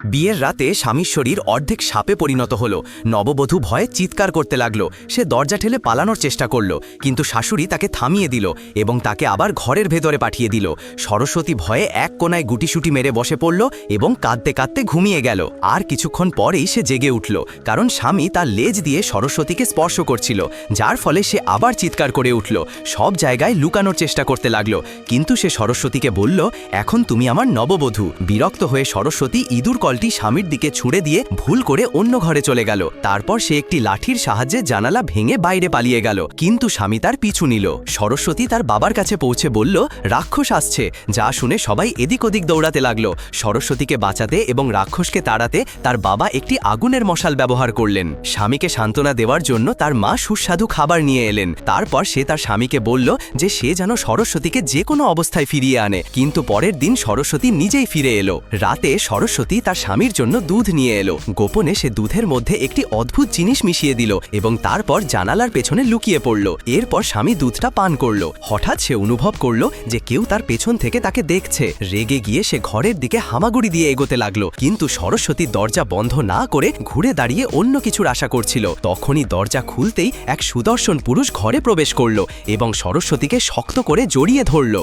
বিয়ের রাতে স্বামীর শরীর অর্ধেক সাপে পরিণত হলো। নববধূ ভয়ে চিৎকার করতে লাগল। সে দরজা ঠেলে পালানোর চেষ্টা করল, কিন্তু শাশুড়ি তাকে থামিয়ে দিল এবং তাকে আবার ঘরের ভেতরে পাঠিয়ে দিল। সরস্বতী ভয়ে এক কোনায় গুটিসুটি মেরে বসে পড়ল এবং কাঁদতে কাঁদতে ঘুমিয়ে গেল। আর কিছুক্ষণ পরেই সে জেগে উঠল, কারণ স্বামী তার লেজ দিয়ে সরস্বতীকে স্পর্শ করছিল, যার ফলে সে আবার চিৎকার করে উঠল। সব জায়গায় লুকানোর চেষ্টা করতে লাগল, কিন্তু সে সরস্বতীকে বলল, এখন তুমি আমার নববধূ। বিরক্ত হয়ে সরস্বতী ইঁদুর কলটি স্বামীর দিকে ছুড়ে দিয়ে ভুল করে অন্য ঘরে চলে গেল। তারপর সে একটি লাঠির সাহায্যে জানালা ভেঙে বাইরে পালিয়ে গেল। কিন্তু স্বামী তার পিছু নিল। সরস্বতী তার বাবার কাছে পৌঁছে বলল, রাক্ষস আসছে। যা শুনে সবাই এদিক ওদিক দৌড়াতে লাগল। সরস্বতীকে বাঁচাতে এবং রাক্ষসকে তাড়াতে তার বাবা একটি আগুনের মশাল ব্যবহার করলেন। স্বামীকে সান্ত্বনা দেওয়ার জন্য তার মা সুস্বাদু খাবার নিয়ে এলেন। তারপর সে তার স্বামীকে বলল যে, সে যেন সরস্বতীকে যে কোনো অবস্থায় ফিরিয়ে আনে। কিন্তু পরের দিন সরস্বতী নিজেই ফিরে এলো। রাতে সরস্বতী তার স্বামীর জন্য দুধ নিয়ে এলো। গোপনে সে দুধের মধ্যে একটি অদ্ভুত জিনিস মিশিয়ে দিল এবং তারপর জানালার পেছনে লুকিয়ে পড়ল। এরপর স্বামী দুধটা পান করল। হঠাৎ সে অনুভব করল যে কেউ তার পেছন থেকে তাকে দেখছে। রেগে গিয়ে সে ঘরের দিকে হামাগুড়ি দিয়ে এগোতে লাগল। কিন্তু সরস্বতী দরজা বন্ধ না করে ঘুরে দাঁড়িয়ে অন্য কিছুর আশা করছিল। তখনই দরজা খুলতেই এক সুদর্শন পুরুষ ঘরে প্রবেশ করল এবং সরস্বতীকে শক্ত করে জড়িয়ে ধরল।